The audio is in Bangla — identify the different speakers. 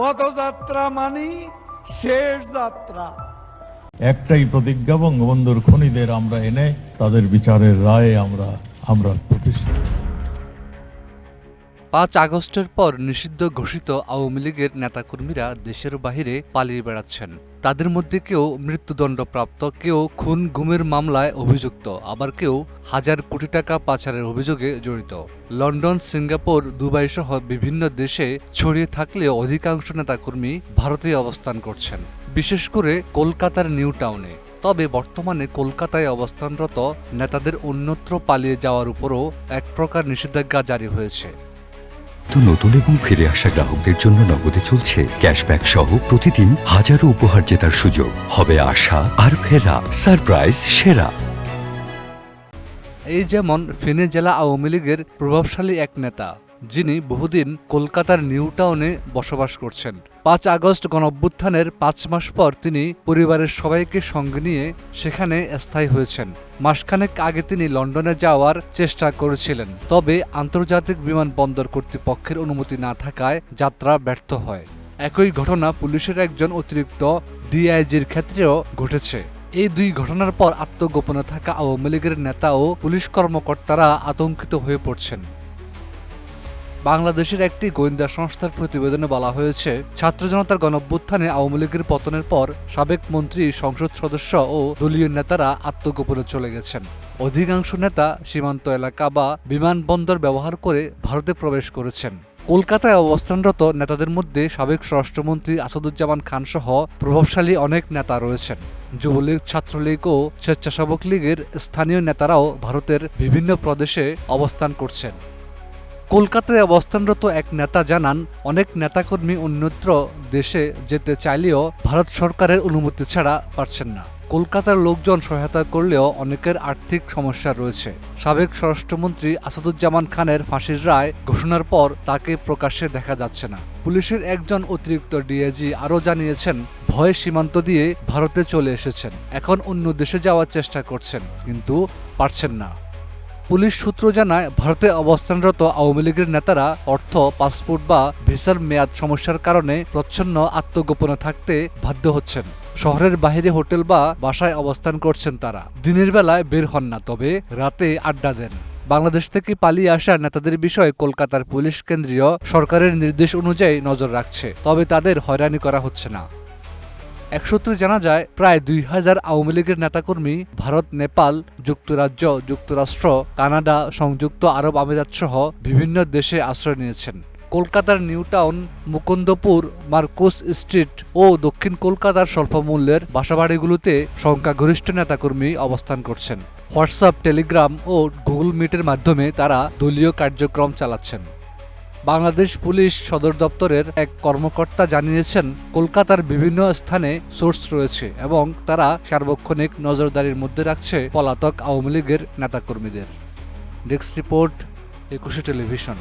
Speaker 1: পদযাত্রা মানি শেষ যাত্রা।
Speaker 2: একটাই প্রতিজ্ঞা বঙ্গবন্ধুর খনিদের আমরা এনে তাদের বিচারের রায়ে আমরা আমরা প্রতিষ্ঠিত।
Speaker 3: পাঁচ আগস্টের পর নিষিদ্ধ ঘোষিত আওয়ামী লীগের নেতাকর্মীরা দেশের বাহিরে পালিয়ে বেড়াচ্ছেন। তাদের মধ্যে কেউ মৃত্যুদণ্ডপ্রাপ্ত, কেউ খুন গুমের মামলায় অভিযুক্ত, আবার কেউ হাজার কোটি টাকা পাচারের অভিযোগে জড়িত। লন্ডন, সিঙ্গাপুর দুবাই সহ বিভিন্ন দেশে ছড়িয়ে থাকলেও অধিকাংশ নেতাকর্মী ভারতে অবস্থান করছেন। বিশেষ করে কলকাতার নিউ টাউনে। তবে বর্তমানে কলকাতায় অবস্থানরত নেতাদের অন্যত্র পালিয়ে যাওয়ার উপরও এক প্রকার নিষেধাজ্ঞা জারি হয়েছে।
Speaker 4: তো নতুন এবং ফিরে আসা গ্রাহকদের জন্য নগদে চলছে ক্যাশব্যাক সহ প্রতিদিন হাজারো উপহার জেতার সুযোগ। হবে আশা আর ফেরা, সারপ্রাইজ, সেরা।
Speaker 3: এই যেমন ফেনী জেলা আওয়ামী লীগের প্রভাবশালী এক নেতা। যিনি বহুদিন কলকাতার নিউ টাউনে বসবাস করছেন। পাঁচ আগস্ট গণঅভ্যুত্থানের পাঁচ মাস পর তিনি পরিবারের সবাইকে সঙ্গে নিয়ে সেখানে স্থায়ী হয়েছেন। মাসখানেক আগে তিনি লন্ডনে যাওয়ার চেষ্টা করেছিলেন, তবে আন্তর্জাতিক বিমানবন্দর কর্তৃপক্ষের অনুমতি না থাকায় যাত্রা ব্যর্থ হয়। একই ঘটনা পুলিশের একজন অতিরিক্ত ডিআইজির ক্ষেত্রেও ঘটেছে। এই দুই ঘটনার পর আত্মগোপনে থাকা আওয়ামী লীগের নেতা ও পুলিশ কর্মকর্তারা আতঙ্কিত হয়ে পড়ছেন। বাংলাদেশের একটি গোয়েন্দা সংস্থার প্রতিবেদনে বলা হয়েছে, ছাত্র জনতার গণঅভ্যুত্থানে আওয়ামী লীগের পতনের পর সাবেক মন্ত্রী, সংসদ সদস্য ও দলীয় নেতারা আত্মগোপনে চলে গেছেন। অধিকাংশ নেতা সীমান্ত এলাকা বা বিমানবন্দর ব্যবহার করে ভারতে প্রবেশ করেছেন। কলকাতায় অবস্থানরত নেতাদের মধ্যে সাবেক স্বরাষ্ট্রমন্ত্রী আসাদুজ্জামান খান সহ প্রভাবশালী অনেক নেতা রয়েছেন। যুবলীগ, ছাত্রলীগ ও স্বেচ্ছাসেবক লীগের স্থানীয় নেতারাও ভারতের বিভিন্ন প্রদেশে অবস্থান করছেন। কলকাতায় অবস্থানরত এক নেতা জানান, অনেক নেতাকর্মী অন্যত্র দেশে যেতে চাইলেও ভারত সরকারের অনুমতি ছাড়া পারছেন না। কলকাতার লোকজন সহায়তা করলেও অনেকের আর্থিক সমস্যা রয়েছে। সাবেক স্বরাষ্ট্রমন্ত্রী আসাদুজ্জামান খানের ফাঁসির রায় ঘোষণার পর তাকে প্রকাশ্যে দেখা যাচ্ছে না। পুলিশের একজন অতিরিক্ত ডিএজি আরও জানিয়েছেন, ভয়ে সীমান্ত দিয়ে ভারতে চলে এসেছেন। এখন অন্য দেশে যাওয়ার চেষ্টা করছেন, কিন্তু পারছেন না। পুলিশ সূত্র জানায়, ভারতে অবস্থানরত আওয়ামী লীগের নেতারা অর্থ, পাসপোর্ট বা ভিসার মেয়াদ সমস্যার কারণে প্রচ্ছন্ন আত্মগোপনে থাকতে বাধ্য হচ্ছেন। শহরের বাইরে হোটেল বা বাসায় অবস্থান করছেন তারা। দিনের বেলায় বের হন না, তবে রাতে আড্ডা দেন। বাংলাদেশ থেকে পালিয়ে আসা নেতাদের বিষয়ে কলকাতার পুলিশ কেন্দ্রীয় সরকারের নির্দেশ অনুযায়ী নজর রাখছে, তবে তাদের হয়রানি করা হচ্ছে না। এক সূত্রে জানা যায়, প্রায় দুই হাজার আওয়ামী লীগের নেতাকর্মী ভারত, নেপাল, যুক্তরাজ্য, যুক্তরাষ্ট্র, কানাডা, সংযুক্ত আরব আমিরাত সহ বিভিন্ন দেশে আশ্রয় নিয়েছেন। কলকাতার নিউ টাউন, মুকুন্দপুর, মার্কুস স্ট্রিট ও দক্ষিণ কলকাতার স্বল্পমূল্যের বাসাবাড়িগুলোতে সংখ্যাগরিষ্ঠ নেতাকর্মী অবস্থান করছেন। হোয়াটসঅ্যাপ, টেলিগ্রাম ও গুগল মিটের মাধ্যমে তারা দলীয় কার্যক্রম চালাচ্ছেন। বাংলাদেশ পুলিশ সদর দপ্তরের এক কর্মকর্তা জানিয়েছেন, কলকাতার বিভিন্ন স্থানে সোর্স রয়েছে এবং তারা সার্বক্ষণিক নজরদারির মধ্যে রাখছে পলাতক আওয়ামী লীগের নেতাকর্মীদের। Desk report, Ekushey television.